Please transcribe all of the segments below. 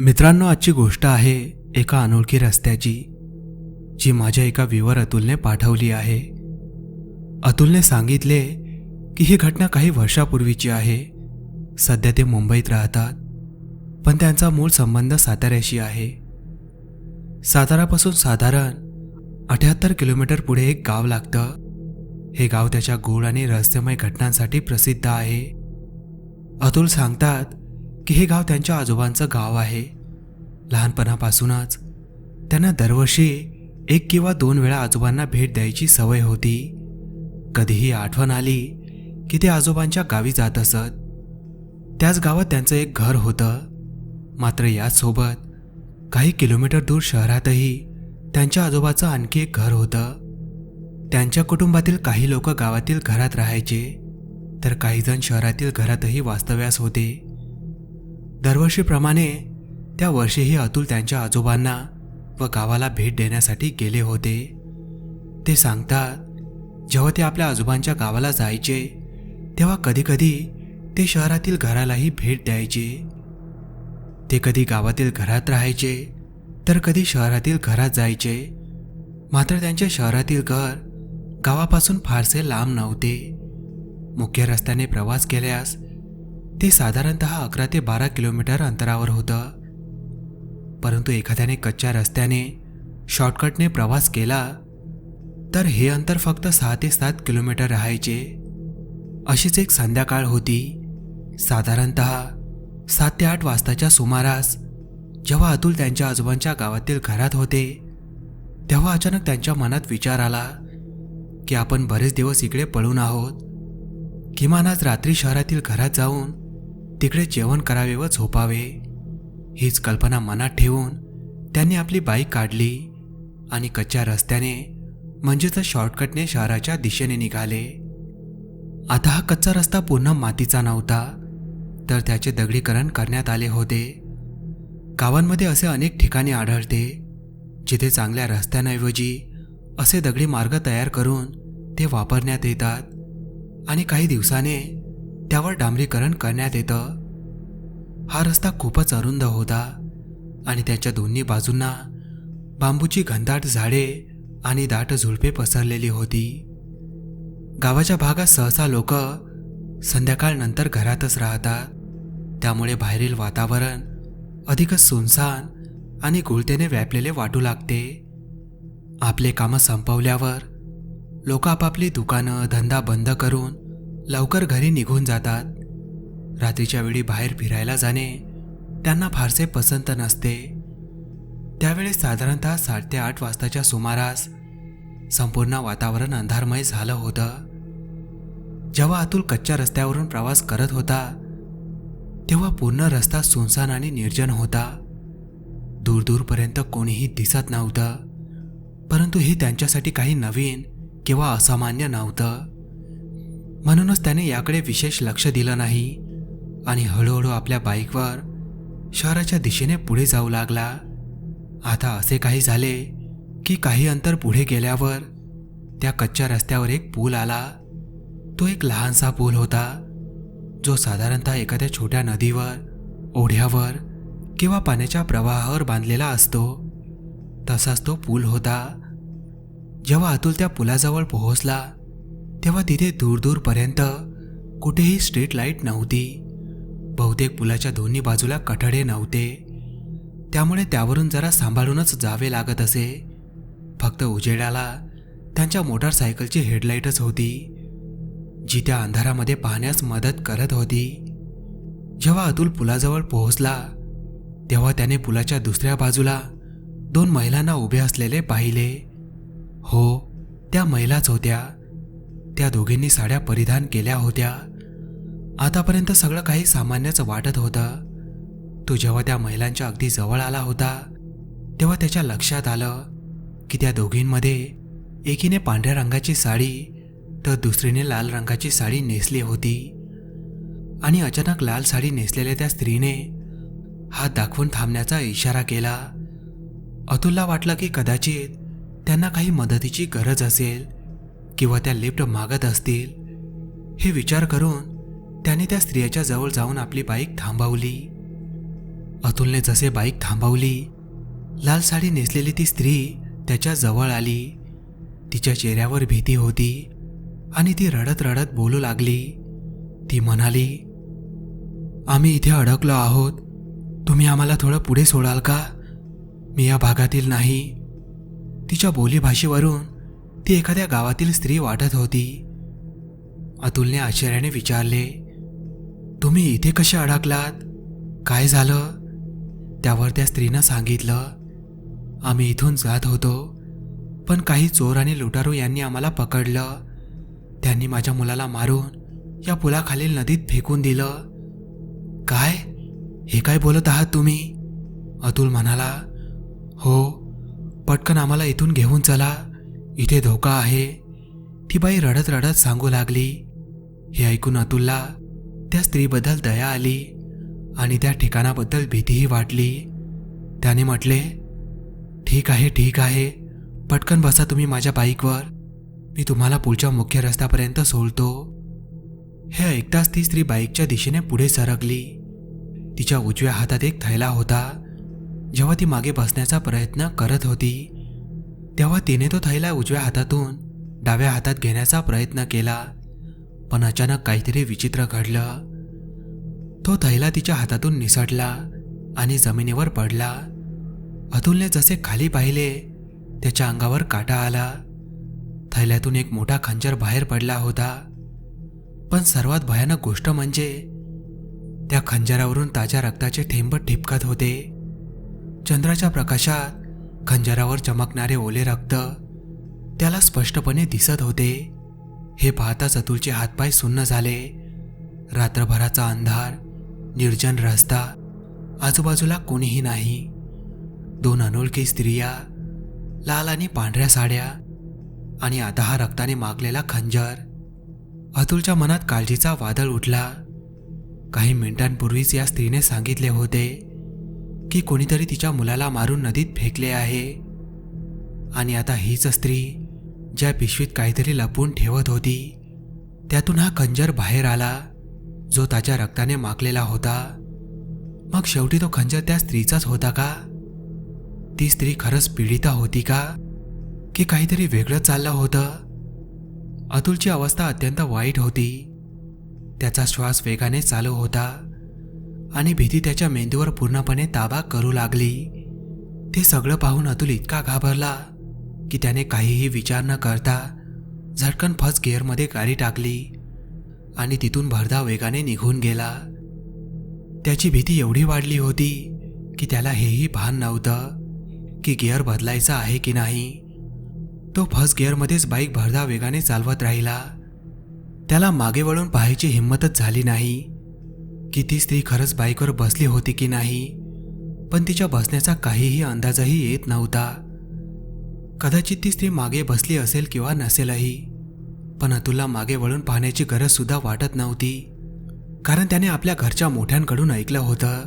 मित्रांनो आजची गोष्ट आहे एका अनोळखी रस्त्याची. जी माझ्या एका व्ह्यूवर अतुलने पाठवली आहे. अतुलने सांगितले की ही घटना काही वर्षापूर्वीची आहे. सध्या ते मुंबईत राहतात पण त्यांचा मूळ संबंध साताऱ्याशी आहे. सातारापासून साधारण अठ्याहत्तर किलोमीटर पुढे एक गाव लागतं. हे गाव त्याच्या गोड आणि रहस्यमय घटनांसाठी प्रसिद्ध आहे. अतुल सांगतात की हे गाव त्यांच्या आजोबांचं गाव आहे. लहानपणापासूनच त्यांना दरवर्षी एक किंवा दोन वेळा आजोबांना भेट द्यायची सवय होती. कधीही आठवण आली की ते आजोबांच्या गावी जात असत. त्याच गावात त्यांचं एक घर होतं. मात्र याचसोबत काही किलोमीटर दूर शहरातही त्यांच्या आजोबाचं आणखी एक घर होतं. त्यांच्या कुटुंबातील काही लोक गावातील घरात राहायचे तर काही जण शहरातील घरातही वास्तव्यास होते. दरवर्षीप्रमाणे त्या वर्षीही अतुल त्यांच्या आजोबांना व गावाला भेट देण्यासाठी गेले होते. ते सांगतात जेव्हा ते आपल्या आजोबांच्या गावाला जायचे तेव्हा कधीकधी ते शहरातील घरालाही भेट द्यायचे. ते कधी गावातील घरात राहायचे तर कधी शहरातील घरात जायचे. मात्र त्यांचे शहरातील घर गावापासून फारसे लांब नव्हते. मुख्य रस्त्याने प्रवास केल्यास ते साधारणत अकरा ते बारा किलोमीटर अंतरावर होतं. परंतु एखाद्याने कच्च्या रस्त्याने शॉर्टकटने प्रवास केला तर हे अंतर फक्त सहा ते सात किलोमीटर राहायचे. अशीच एक संध्याकाळ होती. साधारणत सात ते आठ वाजताच्या सुमारास जेव्हा अतुल त्यांच्या आजोबांच्या गावातील घरात होते तेव्हा अचानक त्यांच्या मनात विचार आला की आपण बरेच दिवस इकडे पळून आहोत. किमान आज रात्री शहरातील घरात जाऊन तिकडे जेवण करावे व झोपावे. हीच कल्पना मनात ठेवून त्यांनी आपली बाईक काढली आणि कच्च्या रस्त्याने म्हणजेच शॉर्टकटने शहराच्या दिशेने निघाले. आता हा कच्चा रस्ता पूर्ण मातीचा नव्हता तर त्याचे दगडीकरण करण्यात आले होते. गावांमध्ये असे अनेक ठिकाणी आढळते जिथे चांगल्या रस्त्यांऐवजी असे दगडी मार्ग तयार करून ते वापरण्यात येतात आणि काही दिवसाने त्यावर डांबरीकरण करण्यात येतं. हा रस्ता खूपच अरुंद होता आणि त्याच्या दोन्ही बाजूंना बांबूची घनदाट झाडे आणि दाट झुडपे पसरलेली होती. गावाच्या भागात सहसा लोक संध्याकाळनंतर घरातच राहतात. त्यामुळे बाहेरील वातावरण अधिकच सुनसान आणि गुळतेने व्यापलेले वाटू लागते. आपले कामं संपवल्यावर लोक आपापली दुकानं धंदा बंद करून लवकर घरी निघून जातात. रात्रीच्या वेळी बाहेर फिरायला जाणे त्यांना फारसे पसंत नसते. त्यावेळेस साधारणतः सात ते आठ वाजताच्या सुमारास संपूर्ण वातावरण अंधारमय झालं होतं. जेव्हा अतुल कच्च्या रस्त्यावरून प्रवास करत होता तेव्हा पूर्ण रस्ता सुनसान आणि निर्जन होता. दूरदूरपर्यंत कोणीही दिसत नव्हतं परंतु हे त्यांच्यासाठी काही नवीन किंवा असामान्य नव्हतं. म्हणूनच त्याने याकडे विशेष लक्ष दिलं नाही. आणि हळूहळू आपल्या बाईकवर शहराच्या दिशेने पुढे जाऊ लागला. आता असे काही झाले की काही अंतर पुढे गेल्यावर त्या कच्च्या रस्त्यावर एक पूल आला. तो एक लहानसा पूल होता जो साधारणतः एखाद्या छोट्या नदीवर ओढ्यावर किंवा पाण्याच्या प्रवाहावर बांधलेला असतो. तसाच तो पूल होता. जेव्हा अतुल त्या पुलाजवळ पोहोचला तेव्हा तिथे दूरदूरपर्यंत कुठेही स्ट्रीट लाइट नव्हती. बहुतेक पुलाच्या दोन्ही बाजूला कठडे नव्हते. त्यामुळे त्यावरून जरा सांभाळूनच जावे लागत असे. फक्त उजेडाला त्यांच्या मोटारसायकलची हेडलाईटच होती. जी त्या अंधारामध्ये पाहण्यास मदत करत होती. जेव्हा अतुल पुलाजवळ पोहोचला तेव्हा त्याने पुलाच्या दुसऱ्या बाजूला दोन महिलांना उभे असलेले पाहिले. हो त्या महिलाच होत्या. त्या दोघींनी साड्या परिधान केल्या होत्या. आतापर्यंत सगळं काही सामान्यच वाटत होतं. तो जेव्हा त्या महिलांच्या अगदी जवळ आला होता तेव्हा त्याच्या लक्षात आलं की त्या दोघींमध्ये एकीने पांढऱ्या रंगाची साडी तर दुसरीने लाल रंगाची साडी नेसली होती. आणि अचानक लाल साडी नेसलेल्या त्या स्त्रीने हात दाखवून थांबण्याचा इशारा केला. अतुलला वाटलं की कदाचित त्यांना काही मदतीची गरज असेल किंवा त्या लिफ्ट मागत असतील. हे विचार करून त्याने त्या स्त्रियाच्या जवळ जाऊन आपली बाईक थांबवली. अतुलने जसे बाईक थांबवली लाल साडी नेसलेली ती स्त्री त्याच्याजवळ आली. तिच्या चेहऱ्यावर भीती होती आणि ती रडत रडत बोलू लागली. ती म्हणाली आम्ही इथे अडकलो आहोत. तुम्ही आम्हाला थोडं पुढे सोडाल का? मी या भागातील नाही. तिच्या बोलीभाषेवरून ती एखाद्या गावातील स्त्री वाटत होती. अतुलने आश्चर्याने विचारले तुम्ही इथे कसे अडकलात? काय झालं? त्यावर त्या स्त्रीनं सांगितलं आम्ही इथून जात होतो पण काही चोर आणि लुटारू यांनी आम्हाला पकडलं. त्यांनी माझ्या मुलाला मारून या पुलाखालील नदीत फेकून दिलं. काय? हे काय बोलत आहात तुम्ही? अतुल म्हणाला. हो पटकन आम्हाला इथून घेऊन चला. इथे धोका आहे. ती बाई रडत रडत सांगू लागली. हे ऐकून अतुलला त्या स्त्रीबद्दल दया आली आणि त्या ठिकाणाबद्दल भीतीही वाटली. त्याने म्हटले ठीक आहे ठीक आहे. पटकन बसा तुम्ही माझ्या बाईकवर. मी तुम्हाला पुढच्या मुख्य रस्त्यापर्यंत सोडतो. हे ऐकताच ती स्त्री बाईकच्या दिशेने पुढे सरकली. तिच्या उजव्या हातात एक थैला होता. जेव्हा ती मागे बसण्याचा प्रयत्न करत होती तेव्हा तिने तो थैला उजव्या हातातून डाव्या हातात घेण्याचा प्रयत्न केला. पण अचानक काहीतरी विचित्र घडलं. तो थैला तिच्या हातातून निसटला आणि जमिनीवर पडला. अतुलने जसे खाली पाहिले त्याच्या अंगावर काटा आला. थैल्यातून एक मोठा खंजर बाहेर पडला होता. पण सर्वात भयानक गोष्ट म्हणजे त्या खंजरावरून ताज्या रक्ताचे थेंब ठिपकत होते. चंद्राच्या प्रकाशात खंजरावर चमकणारे ओले रक्त त्याला स्पष्टपणे दिसत होते. हे पाहताच अतुलचे हातपाय सुन्न झाले. रात्रभराचा अंधार निर्जन रस्ता आजूबाजूला कोणीही नाही. दोन अनोळखी स्त्रिया लाल आणि पांढऱ्या साड्या आणि आता हा रक्ताने मागलेला खंजर. अतुलच्या मनात काळजीचा वादळ उठला. काही मिनिटांपूर्वीच या स्त्रीने सांगितले होते की कोणीतरी तिच्या मुलाला मारून नदीत फेकले आहे. आणि आता हीच स्त्री ज्या पिशवीत काहीतरी लपवून ठेवत होती त्यातून हा खंजर बाहेर आला जो त्याच्या रक्ताने माकलेला होता. मग शेवटी तो खंजर त्या स्त्रीचाच होता का? ती स्त्री खरंच पीडिता होती का? की काहीतरी वेगळं चाललं होतं? अतुलची अवस्था अत्यंत वाईट होती. त्याचा श्वास वेगाने चालू होता आणि भीती त्याच्या मेंदूवर पूर्णपणे ताबा करू लागली. ते सगळं पाहून अतुल इतका घाबरला. की त्याने काहीही विचार न करता झटकन फर्स्ट गिअरमध्ये गाडी टाकली आणि तिथून भरधाव वेगाने निघून गेला. त्याची भीती एवढी वाढली होती की त्याला हेही भान नव्हतं की गिअर बदलायचा आहे की नाही. तो फर्स्ट गिअरमध्येच बाईक भरधाव वेगाने चालवत राहिला. त्याला मागे वळून पाहायची हिंमतच झाली नाही की ती स्त्री खरंच बाईकवर बसली होती की नाही पण तिच्या बसण्याचा काहीही अंदाजही येत नव्हता. कदाचित ती स्त्री मागे बसली असेल किंवा नसेलही. पण अतुलला मागे वळून पाहण्याची गरज सुद्धा वाटत नव्हती. कारण त्याने आपल्या घरच्या मोठ्यांकडून ऐकलं होतं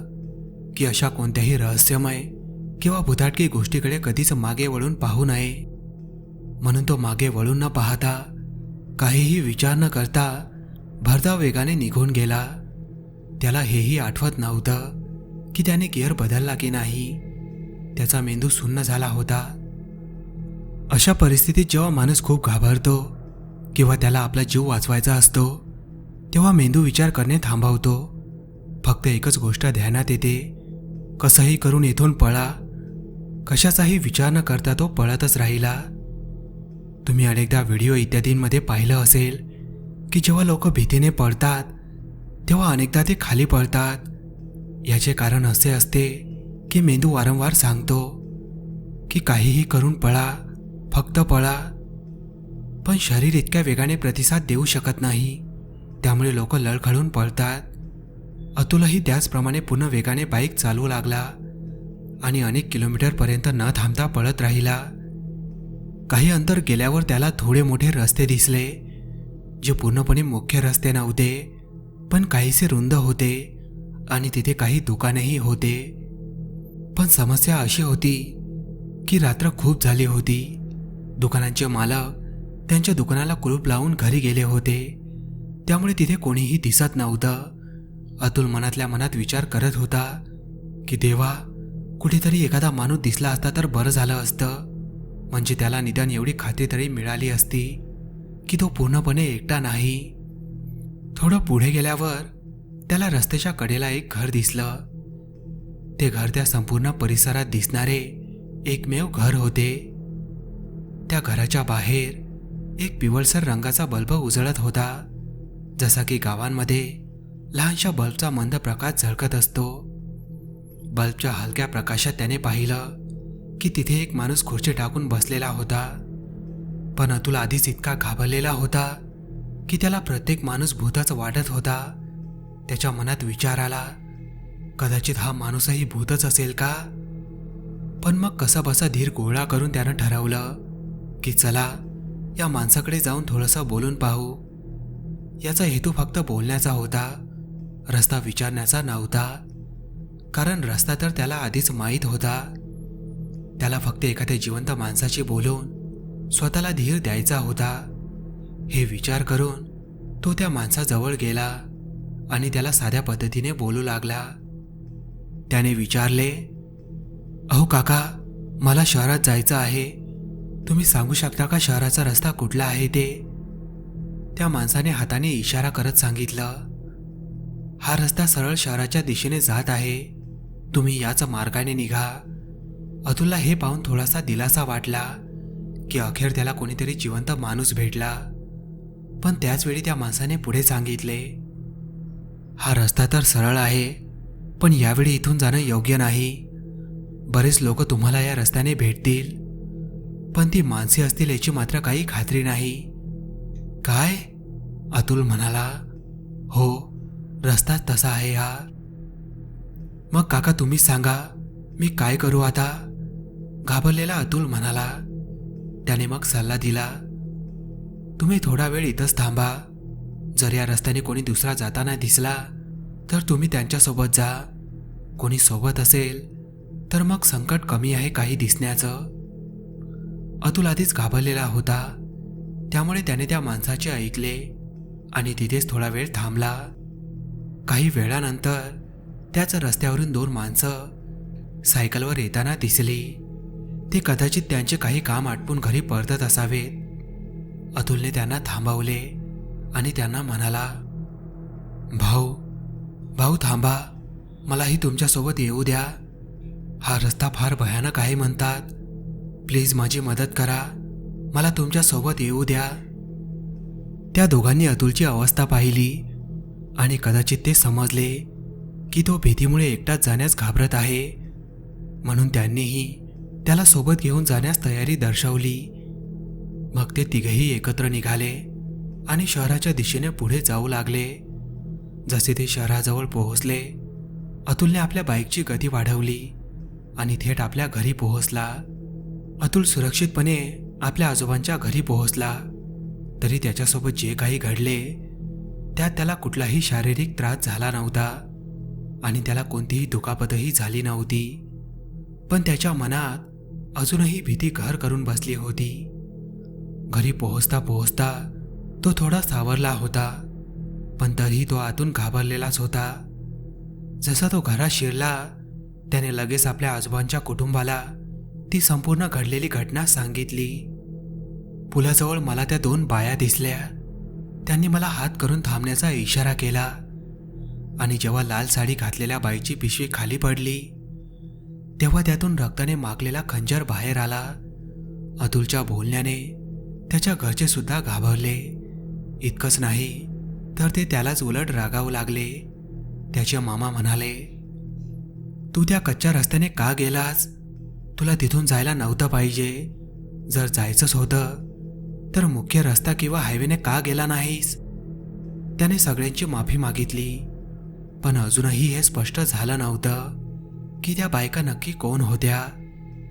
की अशा कोणत्याही रहस्यमय किंवा भुताटकी गोष्टीकडे कधीच मागे वळून पाहू नये. म्हणून तो मागे वळून न पाहता काहीही विचार न करता भरधाव वेगाने निघून गेला. त्याला हेही आठवत नव्हतं की त्याने गिअर बदलला की नाही. त्याचा मेंदू सुन्न झाला होता. अशा परिस्थितीत जेव्हा माणूस खूप घाबरतो किंवा त्याला आपला जीव वाचवायचा असतो तेव्हा मेंदू विचार करणे थांबवतो. फक्त एकच गोष्ट ध्यानात येते कसंही करून इथून पळा. कशाचाही विचार न करता तो पळतच राहिला. तुम्ही अनेकदा व्हिडिओ इत्यादींमध्ये पाहिलं असेल की जेव्हा लोक भीतीने पळतात तेव्हा अनेकदा ते खाली पळतात. याचे कारण असे असते की मेंदू वारंवार सांगतो की काहीही करून पळा. फक्त पळा. पण शरीर इतक्या वेगाने प्रतिसाद देऊ शकत नाही. त्यामुळे लोक लळखळून पळतात. अतुलही त्याचप्रमाणे पुन्हा वेगाने बाईक चालवू लागला आणि अनेक किलोमीटरपर्यंत न थांबता पळत राहिला. काही अंतर गेल्यावर त्याला थोडे मोठे रस्ते दिसले जे पूर्णपणे मुख्य रस्ते नव्हते पण काहीसे रुंद होते आणि तिथे काही दुकानेही होते. पण समस्या अशी होती की रात्र खूप झाली होती. दुकानांचे मालक त्यांच्या दुकानाला कुलूप लावून घरी गेले होते. त्यामुळे तिथे कोणीही दिसत नव्हतं. अतुल मनातल्या मनात विचार करत होता की देवा कुठेतरी एखादा माणूस दिसला असता तर बरं झालं असतं. म्हणजे त्याला निदान एवढी खात्री तरी मिळाली असती की तो पूर्णपणे एकटा नाही. थोडं पुढे गेल्यावर त्याला रस्त्याच्या कडेला एक घर दिसलं. ते घर त्या संपूर्ण परिसरात दिसणारे एकमेव घर होते. त्या घराच्या बाहेर एक पिवळसर रंगाचा बल्ब उजळत होता. जसा की गावांमध्ये लहानशा बल्बचा मंद प्रकाश झळकत असतो. बल्बच्या हलक्या प्रकाशात त्याने पाहिलं की तिथे एक माणूस खुर्ची टाकून बसलेला होता. पण अतुल आधीच इतका घाबरलेला होता की त्याला प्रत्येक माणूस भूताच वाटत होता. त्याच्या मनात विचार आला कदाचित हा माणूसही भूतच असेल का? पण मग कसा बसा धीर गोळा करून त्यानं ठरवलं की चला या माणसाकडे जाऊन थोडंसं बोलून पाहू. याचा हेतू फक्त बोलण्याचा होता रस्ता विचारण्याचा नव्हता. कारण रस्ता तर त्याला आधीच माहीत होता. त्याला फक्त एखाद्या जिवंत माणसाशी बोलून स्वतःला धीर द्यायचा होता. हे विचार करून तो त्या माणसाजवळ गेला आणि त्याला साध्या पद्धतीने बोलू लागला. त्याने विचारले अहो काका मला शहरात जायचं आहे. तुम्ही सांगू शकता का शहराचा रस्ता कुठला आहे ते? त्या माणसाने हाताने इशारा करत सांगितलं हा रस्ता सरळ शहराच्या दिशेने जात आहे. तुम्ही याच मार्गाने निघा. अतुलला हे पाहून थोडासा दिलासा वाटला की अखेर त्याला कोणीतरी जिवंत माणूस भेटला. पण त्याचवेळी त्या माणसाने पुढे सांगितले हा रस्ता तर सरळ आहे पण यावेळी इथून जाणं योग्य नाही. बरेच लोक तुम्हाला या रस्त्याने भेटतील. पण ती माणसे असतील याची मात्र काही खात्री नाही. काय? अतुल म्हणाला. हो रस्ताच तसा आहे हा. मग काका तुम्ही सांगा मी काय करू आता? घाबरलेला अतुल म्हणाला. त्याने मग सल्ला दिला. तुम्ही थोडा वेळ इथंच थांबा. जर या रस्त्याने कोणी दुसरा जाताना दिसला तर तुम्ही त्यांच्यासोबत जा. कोणी सोबत असेल तर मग संकट कमी आहे काही दिसण्याचं. अतुल आधीच घाबरलेला होता. त्यामुळे त्याने त्या माणसाचे ऐकले आणि तिथेच थोडा वेळ थांबला. काही वेळानंतर त्याच रस्त्यावरून दोन माणसं सायकलवर येताना दिसली. ते कदाचित त्यांचे काही काम आटपून घरी परतत असावेत. अतुलने त्यांना थांबवले आणि त्यांना म्हणाला भाऊ भाऊ थांबा. मलाही तुमच्यासोबत येऊ द्या. हा रस्ता फार भयानक आहे म्हणतात. प्लीज माझी मदत करा. मला तुमच्यासोबत येऊ द्या. त्या दोघांनी अतुलची अवस्था पाहिली आणि कदाचित ते समजले की तो भीतीमुळे एकटाच जाण्यास घाबरत आहे. म्हणून त्यांनीही त्याला सोबत घेऊन जाण्यास तयारी दर्शवली. मग ते तिघेही एकत्र निघाले आणि शहराच्या दिशेने पुढे जाऊ लागले. जसे ते शहराजवळ पोहोचले अतुलने आपल्या बाईकची गती वाढवली आणि थेट आपल्या घरी पोहोचला. अतुल सुरक्षितपणे आपल्या आजोबांच्या घरी पोहोचला. तरी त्याच्यासोबत जे काही घडले त्यात त्याला कुठलाही शारीरिक त्रास झाला नव्हता आणि त्याला कोणतीही दुखापतही झाली नव्हती. पण त्याच्या मनात अजूनही भीती घर करून बसली होती. घरी पोहोचता पोहोचता तो थोडा सावरला होता पण तरीही तो आतून घाबरलेलाच होता. जसा तो घरात शिरला त्याने लगेच आपल्या आजोबांच्या कुटुंबाला ती संपूर्ण घडलेली घटना सांगितली. पुलाजवळ मला त्या दोन बाया दिसल्या. त्यांनी मला हात करून थांबण्याचा इशारा केला. आणि जेव्हा लाल साडी घातलेल्या बाईची पिशवी खाली पडली तेव्हा त्यातून रक्ताने मागलेला खंजर बाहेर आला. अतुलच्या बोलण्याने त्याच्या घरचे सुद्धा घाबरले. इतकंच नाही तर ते त्यालाच उलट रागावू लागले. त्याचे मामा म्हणाले तू त्या कच्च्या रस्त्याने का गेलास? तुला तिथून जायला नव्हतं पाहिजे. जर जायचंच होतं तर मुख्य रस्ता किंवा हायवेने का गेला नाहीस? त्याने सगळ्यांची माफी मागितली. पण अजूनही हे स्पष्ट झालं नव्हतं की त्या बायका नक्की कोण होत्या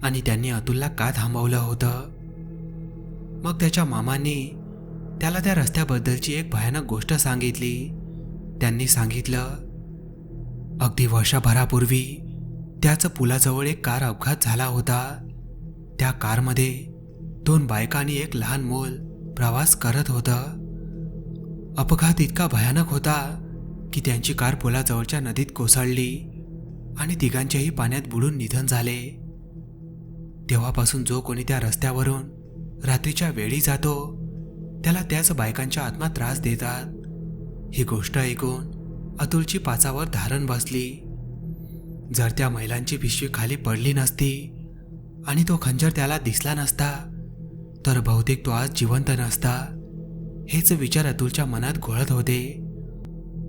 आणि त्यांनी अतुलला का थांबवलं होतं. मग त्याच्या मामांनी त्याला त्या रस्त्याबद्दलची एक भयानक गोष्ट सांगितली. त्यांनी सांगितलं अगदी वर्षभरापूर्वी त्याच पुलाजवळ एक कार अपघात झाला होता. त्या कारमध्ये दोन बायका आणि एक लहान मूल प्रवास करत होतं. अपघात इतका भयानक होता की त्यांची कार पुलाजवळच्या नदीत कोसळली आणि तिघांचेही पाण्यात बुडून निधन झाले. तेव्हापासून जो कोणी त्या रस्त्यावरून रात्रीच्या वेळी जातो त्याला त्याच बायकांच्या आत्मा त्रास देतात. ही गोष्ट ऐकून अतुलची पाचावर धारण बसली. जर त्या महिलांची पिशवी खाली पडली नसती आणि तो खंजर त्याला दिसला नसता तर बहुतेक तो आज जिवंत नसता हेच विचार अतुलच्या मनात घोळत होते.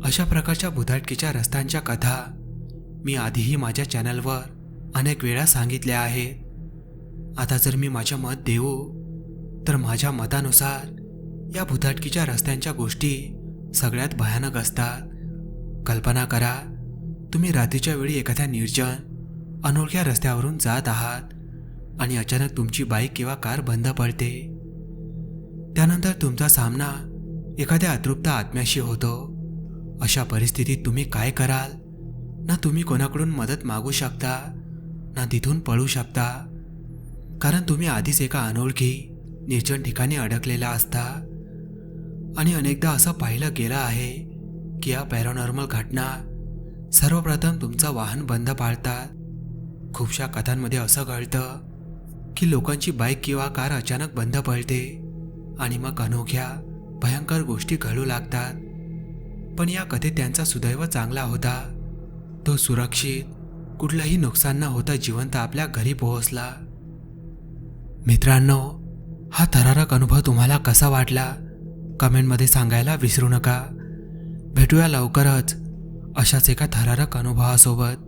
अशा प्रकारच्या भुधाटकीच्या रस्त्यांच्या कथा मी आधीही माझ्या चॅनलवर अनेक वेळा सांगितल्या आहेत. आता जर मी माझं मत देऊ तर माझ्या मतानुसार या भुधाटकीच्या रस्त्यांच्या गोष्टी सगळ्यात भयानक असतात. कल्पना करा तुम्ही रात्रीच्या वेळी एखाद्या निर्जन अनोळख्या रस्त्यावरून जात आहात आणि अचानक तुमची बाईक किंवा कार बंद पडते. त्यानंतर तुमचा सामना एखाद्या अतृप्त आत्म्याशी होतो. अशा परिस्थितीत तुम्ही काय कराल? ना तुम्ही कोणाकडून मदत मागू शकता ना तिथून पळू शकता. कारण तुम्ही आधीच एका अनोळखी निर्जन ठिकाणी अडकलेला असता. आणि अनेकदा असं पाहिलं गेलं आहे की या पॅरानॉर्मल घटना सर्वप्रथम तुमचं वाहन बंद पाळतात. खूपशा कथांमध्ये असं कळतं की लोकांची बाईक किंवा कार अचानक बंद पडते आणि मग अनोख्या भयंकर गोष्टी घडू लागतात. पण या कथेत त्यांचा सुदैव चांगला होता. तो सुरक्षित कुठलंही नुकसान न होता जिवंत आपल्या घरी पोहोचला. मित्रांनो हा थरारक अनुभव तुम्हाला कसा वाटला? कमेंटमध्ये सांगायला विसरू नका. भेटूया लवकरच. अशाच एका थरारक अनुभवासोबत